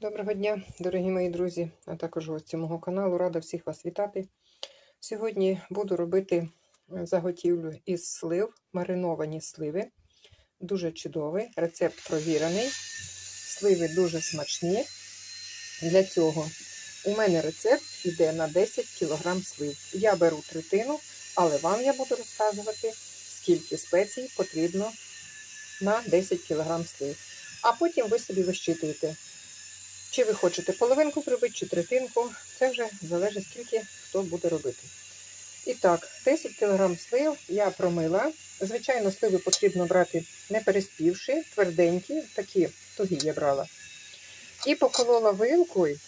Доброго дня, дорогі мої друзі, а також гості мого каналу. Рада всіх вас вітати. Сьогодні буду робити заготівлю із слив, мариновані сливи. Дуже чудовий, рецепт провірений. Сливи дуже смачні. Для цього у мене рецепт йде на 10 кг слив. Я беру третину, але вам я буду розказувати, скільки спецій потрібно на 10 кг слив. А потім ви собі вищитуєте. Чи ви хочете половинку зробити, чи третинку, це вже залежить, скільки хто буде робити. І так, 10 кг слив я промила. Звичайно, сливи потрібно брати не переспівши, тверденькі, такі тугі я брала. І поколола вилкою.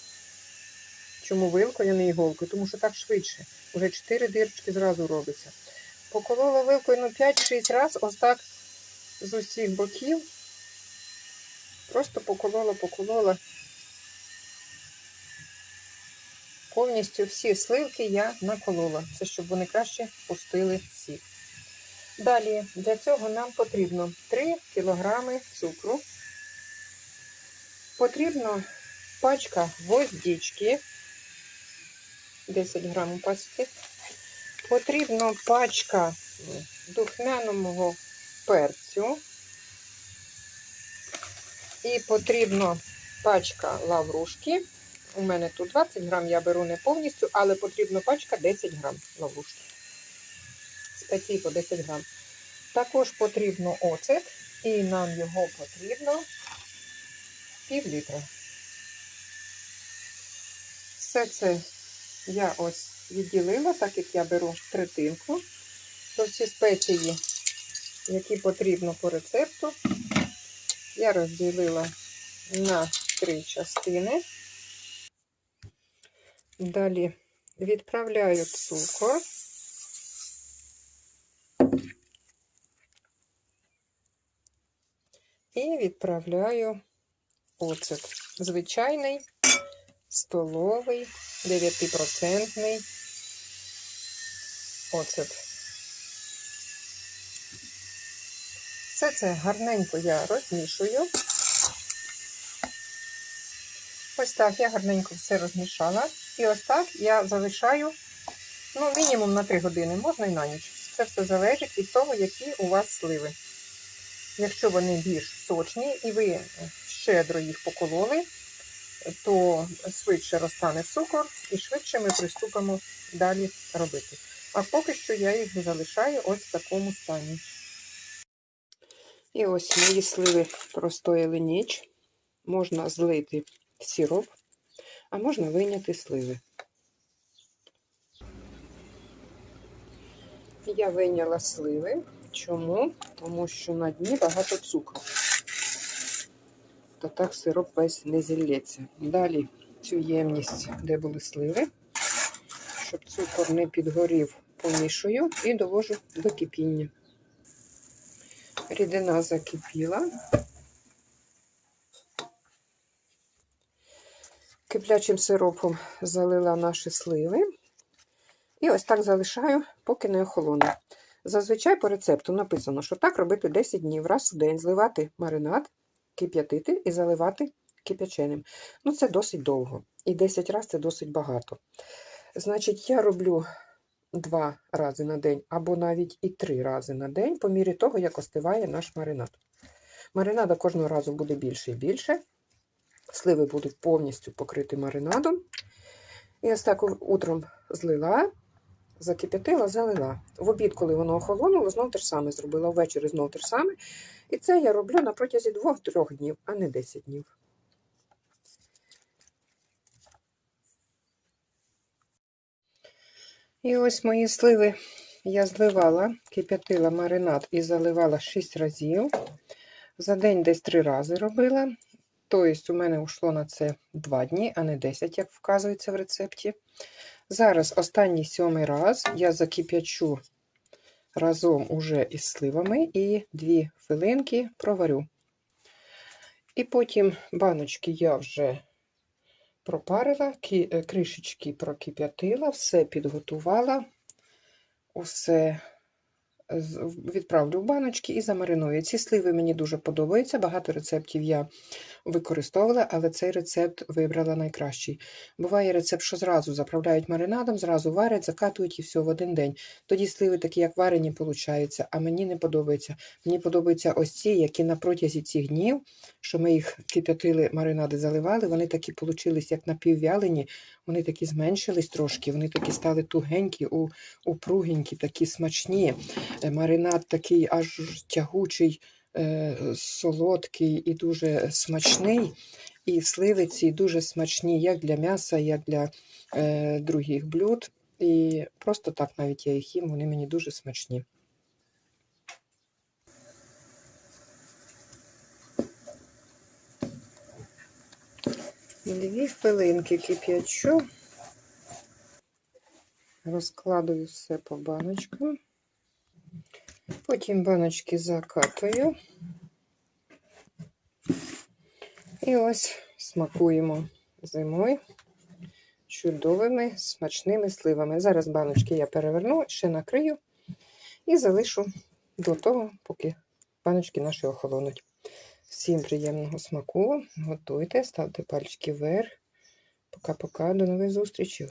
Чому вилкою, а не іголкою? Тому що так швидше. Уже 4 дирочки зразу робиться. Поколола вилкою ну, 5-6 разів, ось так з усіх боків. Просто поколола, поколола. Повністю всі сливки я наколола. Це щоб вони краще пустили сік. Далі для цього нам потрібно 3 кг цукру. Потрібно пачка гвоздички, 10 грамів пачки. Потрібно пачка духмяного перцю. І потрібно пачка лаврушки. У мене тут 20 грам, я беру не повністю, але потрібна пачка 10 грам лаврушки. Спеції по 10 грам. Також потрібно оцет, і нам його потрібно пів літра. Все це я ось відділила, так як я беру третинку. То всі спеції, які потрібно по рецепту, я розділила на три частини. Далі відправляю цукор. І відправляю оцет. Звичайний, столовий, 9% оцет. Все це гарненько я розмішую. Ось так я гарненько все розмішала. І ось так я залишаю ну, мінімум на 3 години, можна і на ніч. Це все залежить від того, які у вас сливи. Якщо вони більш сочні і ви щедро їх покололи, то швидше розтане цукор і швидше ми приступимо далі робити. А поки що я їх залишаю ось в такому стані. І ось мої сливи простояли ніч. Можна злити сироп, а можна вийняти сливи. Я вийняла сливи. Чому? Тому що на дні багато цукру. То так сироп весь не зілється. Далі цю ємність, де були сливи, щоб цукор не підгорів, помішую і довожу до кипіння. Рідина закипіла. Киплячим сиропом залила наші сливи. І ось так залишаю, поки не охолоне. Зазвичай по рецепту написано, що так робити 10 днів, раз у день зливати маринад, кип'ятити і заливати кип'яченим. Ну, це досить довго. І 10 разів це досить багато. Значить, я роблю 2 рази на день, або навіть і 3 рази на день, по мірі того, як остиває наш маринад. Маринада кожного разу буде більше і більше. Сливи будуть повністю покриті маринадом. І ось так утром злила, закип'ятила, залила. В обід, коли воно охолонуло, знов те ж саме зробила. Ввечері знов те ж саме. І це я роблю на протязі 2-3 днів, а не 10 днів. І ось мої сливи я зливала, кип'ятила маринад і заливала 6 разів. За день десь 3 рази робила. Тобто, у мене йшло на це 2 дні, а не 10, як вказується в рецепті. Зараз останній сьомий раз я закип'ячу разом уже із сливами і 2 хвилинки проварю. І потім баночки я вже пропарила, кришечки прокип'ятила, все підготувала, усе відправлю в баночки і замариную. Ці сливи мені дуже подобаються. Багато рецептів я використовувала, але цей рецепт вибрала найкращий. Буває рецепт, що зразу заправляють маринадом, зразу варять, закатують і все в один день. Тоді сливи такі, як варені, получаються, а мені не подобається. Мені подобаються ось ці, які на протязі цих днів, що ми їх кип'ятили, маринади заливали, вони такі получились, як напіввялені, вони такі зменшились трошки, вони такі стали тугенькі, упругенькі, такі смачні. Е, Маринад такий аж тягучий, е, солодкий і дуже смачний. І сливи ці дуже смачні як для м'яса, як для е, других блюд. І просто так навіть я їх їм, вони мені дуже смачні. Дві хвилинки кип'ячу. Розкладую все по баночкам. Потім баночки закатую. І ось смакуємо зимою чудовими смачними сливами. Зараз баночки я переверну, ще накрию і залишу до того, поки баночки наші охолонуть. Всім приємного смаку. Готуйте, ставте пальчики вверх. Пока-пока, до нових зустрічей.